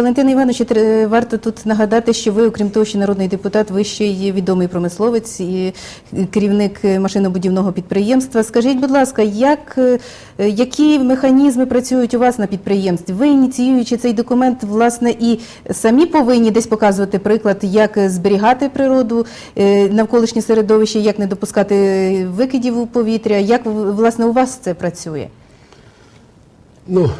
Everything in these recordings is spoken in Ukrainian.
Валентина Івановичу, варто тут нагадати, що ви, окрім того, що народний депутат, ви ще є відомий промисловець і керівник машинобудівного підприємства. Скажіть, будь ласка, як, е, які механізми працюють у вас на підприємстві? Ви ініціюючи цей документ, власне, і самі повинні десь показувати приклад, як зберігати природу, е, навколишнє середовище, як не допускати викидів у повітря. Як власне у вас це працює? Ну,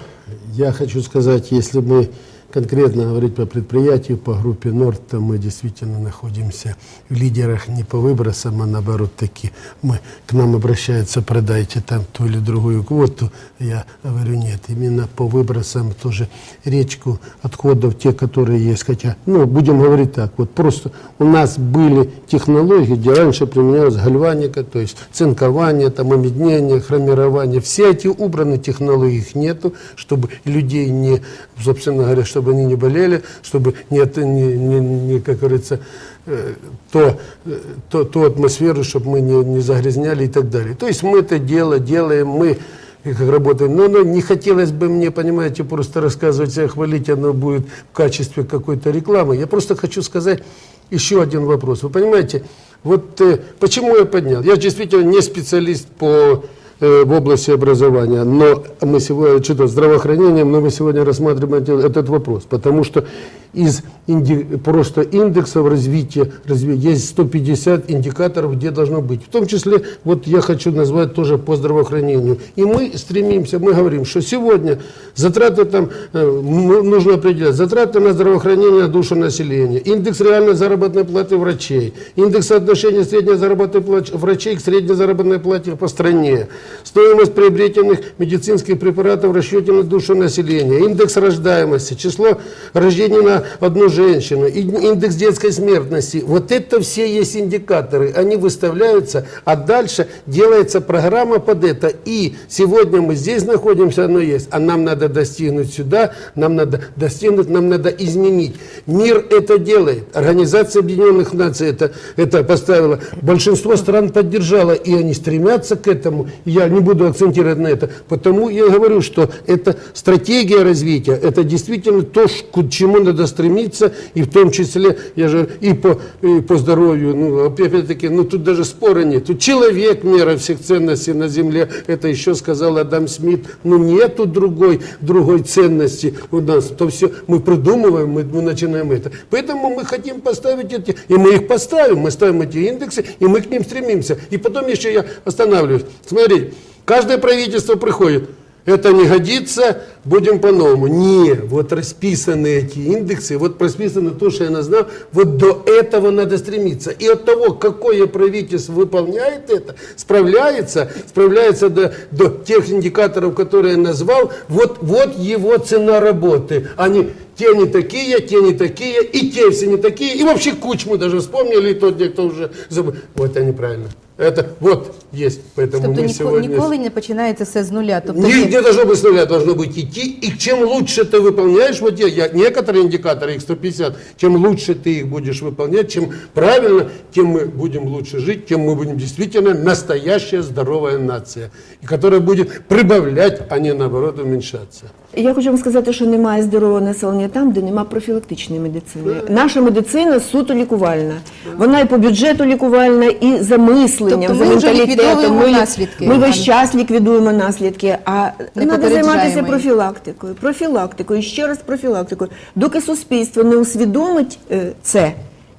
я хочу сказать, если мы конкретно говорить по предприятию, по группе Норд, то мы действительно находимся в лидерах не по выбросам, а наоборот таки мы, к нам обращаются, продайте там ту или другую квоту. Я говорю, нет, именно по выбросам тоже речку отходов, те, которые есть. Хотя, ну, будем говорить так, вот просто у нас были технологии, где раньше применялась гальваника, то есть цинкование, там, омеднение, хромирование. Все эти убраны технологии, их нету, чтобы людей не, собственно говоря, чтобы они не болели, чтобы не, от- не, не- не, как говорится, э, то, э, то, ту атмосферу, чтобы мы не, не загрязняли и так далее. То есть мы это дело делаем, мы как работаем. Но, но не хотелось бы мне, понимаете, просто рассказывать, себя хвалить, оно будет в качестве какой-то рекламы. Я просто хочу сказать еще один вопрос. Вы понимаете, вот э, почему я поднял? Я действительно не специалист по в области образования, но мы сегодня, что-то здравоохранением, но мы сегодня рассматриваем эти- этот вопрос, потому что из инди- просто индексов развития, разви- есть 150 индикаторов, где должно быть. В том числе, вот я хочу назвать тоже по здравоохранению. И мы стремимся, мы говорим, что сегодня затраты там, э, ну, нужно определять, затраты на здравоохранение на душу населения, индекс реальной заработной платы врачей, индекс соотношения средней заработной платы врачей к средней заработной плате по стране, стоимость приобретенных медицинских препаратов в расчете на душу населения, индекс рождаемости, число рождений на одну женщину, и- индекс детской смертности. Вот это все есть индикаторы, они выставляются, а дальше делается программа под это. И сегодня мы здесь находимся, оно есть, а нам надо достигнуть сюда, нам надо достигнуть, нам надо изменить. Мир это делает. Организация Объединенных Наций это, это поставила. Большинство стран поддержало, и они стремятся к этому. Я не буду акцентировать на это. Потому я говорю, что это стратегия развития, это действительно то, к чему надо стремиться, и в том числе, я же и по, и по здоровью, ну, опять-таки, ну, тут даже спора нет. Тут человек мера всех ценностей на земле, это еще сказал Адам Смит, ну, нету другой, другой ценности у нас, то все, мы придумываем, мы, мы начинаем это. Поэтому мы хотим поставить эти, и мы их поставим, мы ставим эти индексы, и мы к ним стремимся. И потом еще я останавливаюсь. Смотрите, каждое правительство приходит, это не годится, будем по-новому. Не, вот расписаны эти индексы, вот расписано то, что я назвал, вот до этого надо стремиться. И от того, какое правительство выполняет это, справляется, справляется до, до тех индикаторов, которые я назвал, вот, вот его цена работы. Они те не такие, те не такие, и те все не такие, и вообще кучму даже вспомнили, и тот, где кто уже забыл. Вот это неправильно. Это вот есть, поэтому Тобто мы ніко- сегодня... ніколи не починається все з нуля. Тобто Не, є- не должно быть с нуля, должно быть идти. И чем лучше ты выполняешь, вот я, я- некоторые индикаторы, их 150, чем лучше ты их будешь выполнять, чем правильно, тем мы будем лучше жить, тем мы будем действительно настоящая здоровая нация, и которая будет прибавлять, а не наоборот уменьшаться. Я хочу вам сказати, що немає здорового населення там, де немає профілактичної медицини. Наша медицина суто лікувальна. Вона і по бюджету лікувальна, і за мисленням, Тобто за ми менталітетом. ліквідовуємо наслідки, Ми весь час ліквідуємо наслідки. А Не треба займатися профілактикою, профілактикою, ще раз профілактикою. Доки суспільство не усвідомить е, це.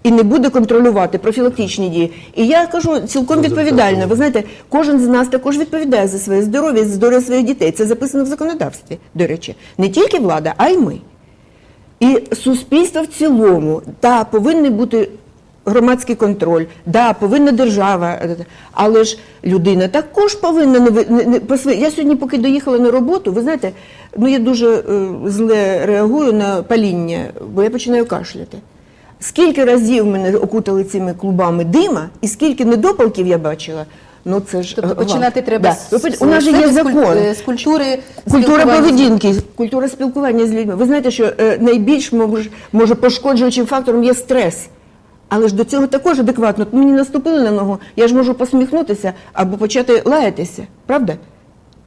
І не буде контролювати профілактичні дії. І я кажу цілком відповідально. Ви знаєте, кожен з нас також відповідає за своє здоров'я, за здоров'я своїх дітей. Це записано в законодавстві, до речі. Не тільки влада, а й ми. І суспільство в цілому, да, повинен бути громадський контроль, да, повинна держава, але ж людина також повинна не, не, не по своїй- Я сьогодні, поки доїхала на роботу, ви знаєте, ну я дуже е, зле реагую на паління, бо я починаю кашляти. Скільки разів мене окутали цими клубами дима, і скільки недопалків я бачила, ну це ж Тобто е, починати треба Да. з- з У нас же є закон. е, з культури Культура поведінки, культура спілкування з людьми. Ви знаєте, що е, найбільш може, може пошкоджуючим фактором є стрес. Але ж до цього також адекватно. Мені наступили на ногу, я ж можу посміхнутися або почати лаятися, правда?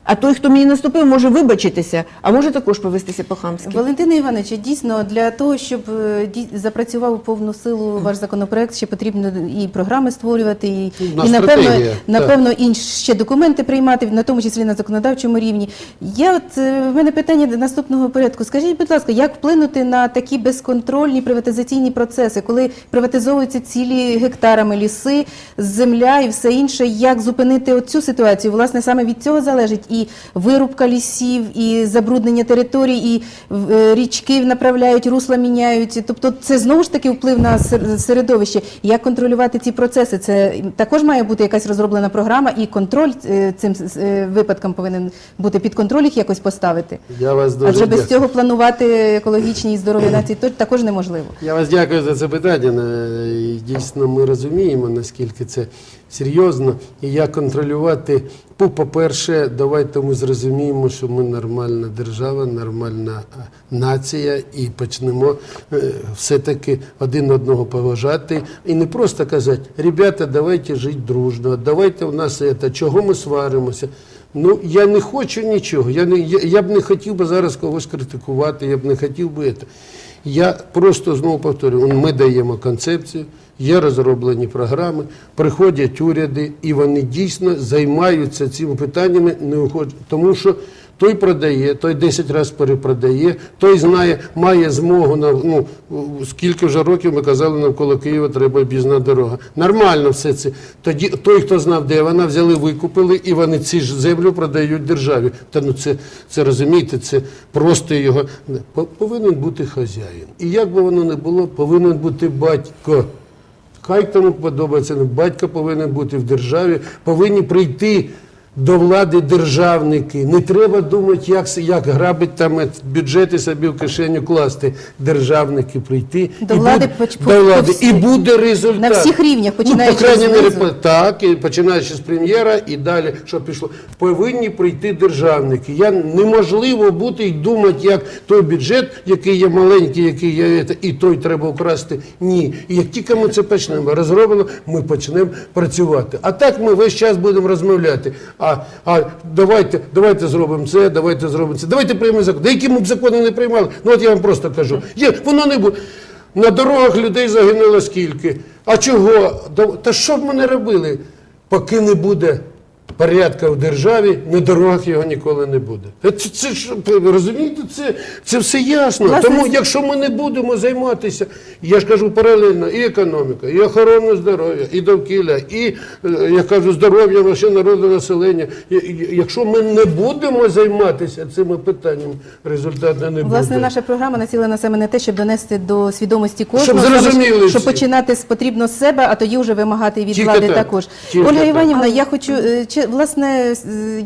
А той, хто мені наступив, може вибачитися, а може також повестися по-хамськи. Валентина Івановича, дійсно для того, щоб е, дій- запрацював у повну силу ваш законопроект, ще потрібно і програми створювати, і, На і напевно, напевно інші ще документи приймати, на тому числі на законодавчому рівні. Я от е, в мене питання до наступного порядку. Скажіть, будь ласка, як вплинути на такі безконтрольні приватизаційні процеси, коли приватизовуються цілі гектарами ліси, земля і все інше? Як зупинити оцю ситуацію? Власне, саме від цього залежить і вирубка лісів, і забруднення територій, і е, річки направляють, русла міняють. Тобто, це знову ж таки вплив на сер- середовище. Як контролювати ці процеси? Це також має бути якась розроблена програма, і контроль е, цим е, випадкам повинен бути під контроль їх якось поставити. Я вас дуже Адже без дякую. цього планувати екологічні і здорові нації то- також неможливо. Я вас дякую за це питання. Дійсно, ми розуміємо, наскільки це серйозно. І як контролювати. Ну, По-перше, давайте ми зрозуміємо, що ми нормальна держава, нормальна е, нація, і почнемо е, все-таки один одного поважати. І не просто казати, ребята, давайте жити дружно, давайте у нас це, чого ми сваримося. Ну, я не хочу нічого. Я, не, я, я б не хотів би зараз когось критикувати, я б не хотів би це. Я просто знову повторюю, ми даємо концепцію, є розроблені програми, приходять уряди, і вони дійсно займаються цими питаннями, не уходять. Тому що той продає, той 10 разів перепродає, той знає, має змогу на ну скільки вже років ми казали, навколо Києва треба об'їзна дорога. Нормально все це. Тоді той, хто знав, де вона, взяли, викупили, і вони ці ж землю продають державі. Та ну це, це розумієте, це просто його По- повинен бути хазяїн. І як би воно не було, повинен бути батько. Хай тому подобається, але батько повинен бути в державі, повинні прийти до влади державники. Не треба думати, як, як грабить там бюджети собі в кишеню класти. Державники прийти До і влади буде, по- до влади, всі- і буде результат. на всіх рівнях, ну, починаючи по крайній мірі, знизу. так, і починаючи з прем'єра і далі, що пішло. Повинні прийти державники. Я неможливо бути і думати, як той бюджет, який є маленький, який є, і той треба вкрасти. Ні. І як тільки ми це почнемо розроблено, ми почнемо працювати. А так ми весь час будемо розмовляти. А, а давайте, давайте зробимо це, давайте зробимо це. Давайте приймемо закон. Да які ми б закони не приймали. Ну от я вам просто кажу. Є, воно не буде. На дорогах людей загинуло скільки. А чого? Та що б ми не робили, поки не буде порядка в державі, на дорогах його ніколи не буде. Це, це, ж, розумієте, це, це все ясно. Власне, Тому якщо ми не будемо займатися, я ж кажу паралельно, і економіка, і охорона здоров'я, і довкілля, і е, я кажу, здоров'я вообще народу населення. І- і- Якщо ми не будемо займатися цими питаннями, результату не буде. Власне, наша програма націлена саме на те, щоб донести до свідомості кожного, Щоб зрозуміли що всі. починати з потрібно з себе, а тоді вже вимагати від Тільки влади так. також. Тільки Ольга так. Іванівна, я хочу е, чи- власне. е,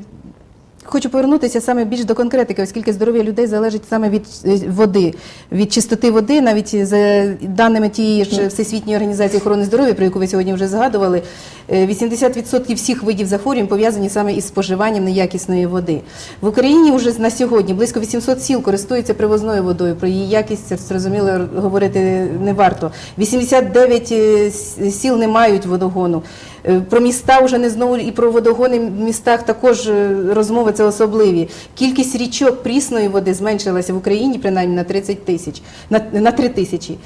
Хочу повернутися саме більш до конкретики, оскільки здоров'я людей залежить саме від е, води, від чистоти води, навіть за даними тієї ж Всесвітньої організації охорони здоров'я, про яку ви сьогодні вже згадували, е, 80% всіх видів захворювань пов'язані саме із споживанням неякісної води. В Україні вже на сьогодні близько 800 сіл користуються привозною водою. Про її якість це зрозуміло говорити не варто. 89 е, сіл не мають водогону. Е, Про міста вже не знову і про водогони в містах також е, розмови це особливі. Кількість річок прісної води зменшилася в Україні принаймні на 30 тисяч, на, на 3 тисячі.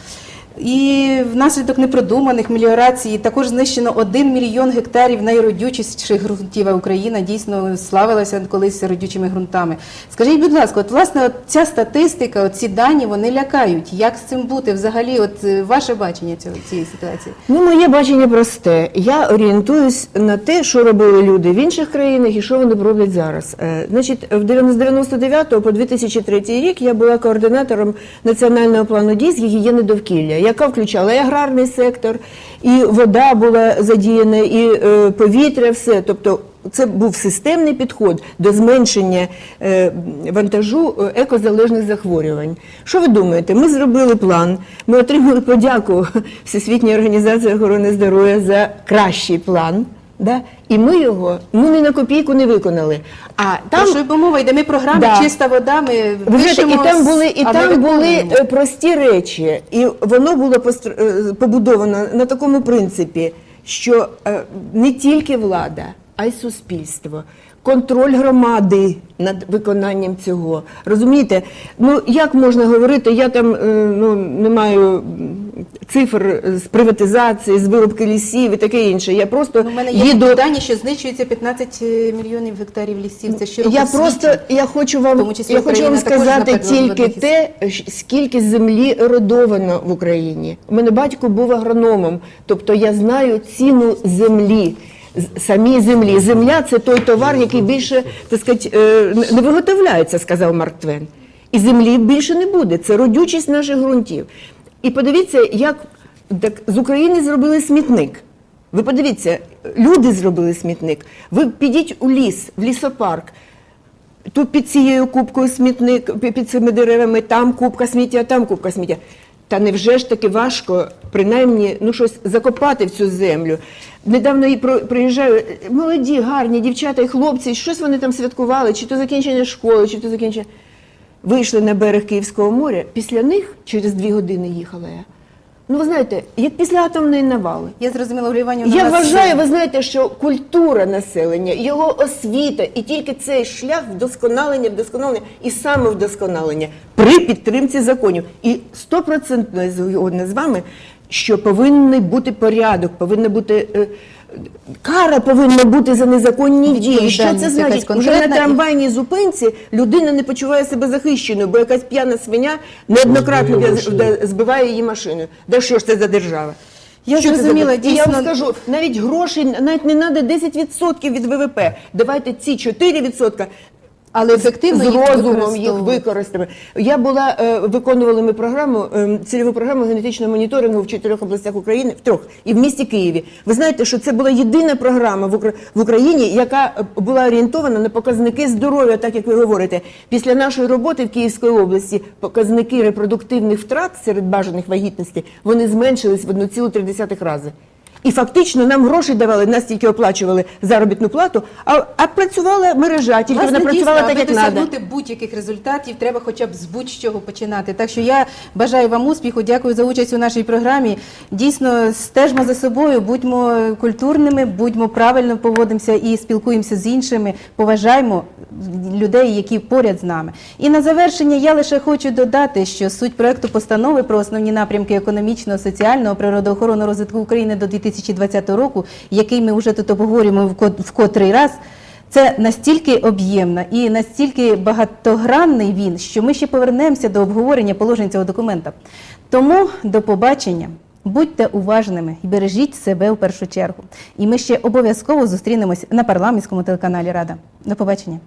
І внаслідок непродуманих меліорацій також знищено 1 мільйон гектарів найродючіших ґрунтів. Україна дійсно славилася колись родючими ґрунтами. Скажіть, будь ласка, от власне от ця статистика, от ці дані вони лякають. Як з цим бути? Взагалі, от е, ваше бачення цього цієї ситуації? Ну, моє бачення просте. Я орієнтуюсь на те, що робили люди в інших країнах і що вони роблять зараз. Е, Значить, в 90 з 99 по 2003 рік я була координатором національного плану дій з гігієни довкілля, яка включала і аграрний сектор, і вода була задіяна, і е, повітря, все. Тобто це був системний підход до зменшення е, вантажу е, екозалежних захворювань. Що ви думаєте? Ми зробили план, ми отримали подяку Всесвітньої організації охорони здоров'я за кращий план. Да? І ми його ну, не на копійку не виконали. А Там, там що мова йде, ми програми Да. чиста вода, ми вже і там були, і там були е, прості речі, і воно було е, побудовано на такому принципі, що е, не тільки влада, а й суспільство. Контроль громади над виконанням цього. Розумієте? Ну як можна говорити? Я там е, ну, не маю цифр з приватизації, з вирубки лісів і таке інше. Я просто Ну, У мене є їду. дані, що знищується 15 мільйонів гектарів лісів. Це щороку Я світі. просто я хочу вам числі я хочу вам сказати тільки те, скільки землі родовано в Україні. У мене батько був агрономом, тобто я знаю ціну землі. Самій землі. Земля це той товар, який більше так сказати, е, не виготовляється, сказав Марк Твен. І землі більше не буде. Це родючість наших ґрунтів. І подивіться, як так, з України зробили смітник. Ви подивіться, люди зробили смітник. Ви підіть у ліс, в лісопарк. Тут під цією кубкою смітник, під цими деревами, там кубка сміття, там кубка сміття. Та невже ж таки важко, принаймні, ну щось закопати в цю землю. Недавно про- приїжджаю, молоді, гарні дівчата і хлопці, щось вони там святкували, чи то закінчення школи, чи то закінчення. Вийшли на берег Київського моря. Після них через дві години їхала я. Ну, ви знаєте, як після атомної навали. Я зрозуміла, Іванівна, Я нас- вважаю, ви знаєте, що культура населення, його освіта і тільки цей шлях вдосконалення, вдосконалення і самовдосконалення при підтримці законів. І стопроцентно згодна з вами, що повинен бути порядок, повинна бути. е, Кара повинна бути за незаконні дії. Що це значить? Уже на трамвайній зупинці людина не почуває себе захищеною, бо якась п'яна свиня неоднократно Збиває де- збиває її машиною. Да що ж це за держава? Я Що зрозуміла, держава? І я вам скажу, навіть грошей, навіть не треба 10% від ВВП. Давайте ці 4%. Але ефективно з їх розумом їх використаємо. Я була е, виконували ми програму е, цільову програму генетичного моніторингу в чотирьох областях України, в трьох і в місті Києві. Ви знаєте, що це була єдина програма в Україні, яка е, була орієнтована на показники здоров'я, так як ви говорите. Після нашої роботи в Київській області показники репродуктивних втрат серед бажаних вагітностей вони зменшились в 1,3 рази. І фактично нам гроші давали, нас тільки оплачували заробітну плату, а, а працювала мережа, тільки Власне, вона працювала дійсно, так, як треба. досягнути будь-яких результатів, треба хоча б з будь-чого починати. Так що я бажаю вам успіху, дякую за участь у нашій програмі. Дійсно, стежмо за собою, будьмо культурними, будьмо правильно поводимося і спілкуємося з іншими, поважаємо людей, які поряд з нами. І на завершення я лише хочу додати, що суть проекту постанови про основні напрямки економічного, соціального, природоохоронного розвитку України до 2020 року, який ми вже тут обговорюємо в в котрий раз. Це настільки об'ємна і настільки багатогранний він, що ми ще повернемося до обговорення положень цього документа. Тому до побачення. Будьте уважними і бережіть себе в першу чергу. І ми ще обов'язково зустрінемось на парламентському телеканалі Рада. До побачення.